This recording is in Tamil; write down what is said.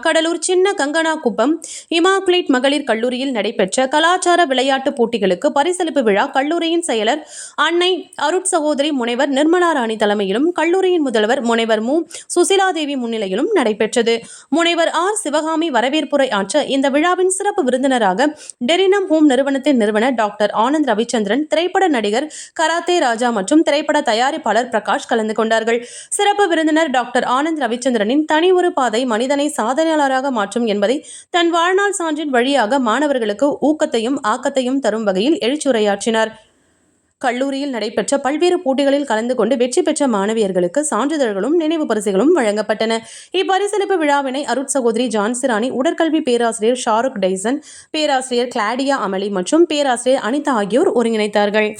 கடலூர் சின்ன கங்கனா குப்பம் இமாக்குலேட் மகளிர் கல்லூரியில் நடைபெற்ற கலாச்சார விளையாட்டுப் போட்டிகளுக்கு பரிசளிப்பு விழா கல்லூரியின் செயலர் அன்னை அருட்சகோதரி முனைவர் நிர்மலா ராணி தலைமையிலும் கல்லூரியின் முதல்வர் முனைவர் மு. சுசிலாதேவி முன்னிலையிலும் நடைபெற்றது. முனைவர் ஆர். சிவகாமி வரவேற்புரை ஆற்ற இந்த விழாவின் சிறப்பு விருந்தினராக டெரினம் ஹோம் நிறுவனத்தின் நிறுவனர் டாக்டர் ஆனந்த் ரவிச்சந்திரன் திரைப்பட நடிகர் கராத்தே ராஜா மற்றும் திரைப்பட தயாரிப்பாளர் பிரகாஷ் கலந்து கொண்டார்கள். சிறப்பு விருந்தினர் டாக்டர் ஆனந்த் ரவிச்சந்திரனின் தனி ஒரு பாதை மனிதனை சாதனையாளராக மாற்றும் என்பதை தன் வாழ்நாள் சான்றின் வழியாக மாணவர்களுக்கு ஊக்கத்தையும் ஆக்கத்தையும் தரும் வகையில் எழுச்சுரையாற்றினார். கல்லூரியில் நடைபெற்ற பல்வேறு போட்டிகளில் கலந்து கொண்டு வெற்றி பெற்ற மாணவியர்களுக்கு சான்றிதழ்களும் நினைவு பரிசுகளும் வழங்கப்பட்டன. இப்பரிசளிப்பு விழாவினை அருட் சகோதரி ஜான்சிராணி உடற்கல்வி பேராசிரியர் ஷாருக் டைசன் பேராசிரியர் கிளாடியா அமளி மற்றும் பேராசிரியர் அனிதா ஆகியோர் ஒருங்கிணைத்தார்கள்.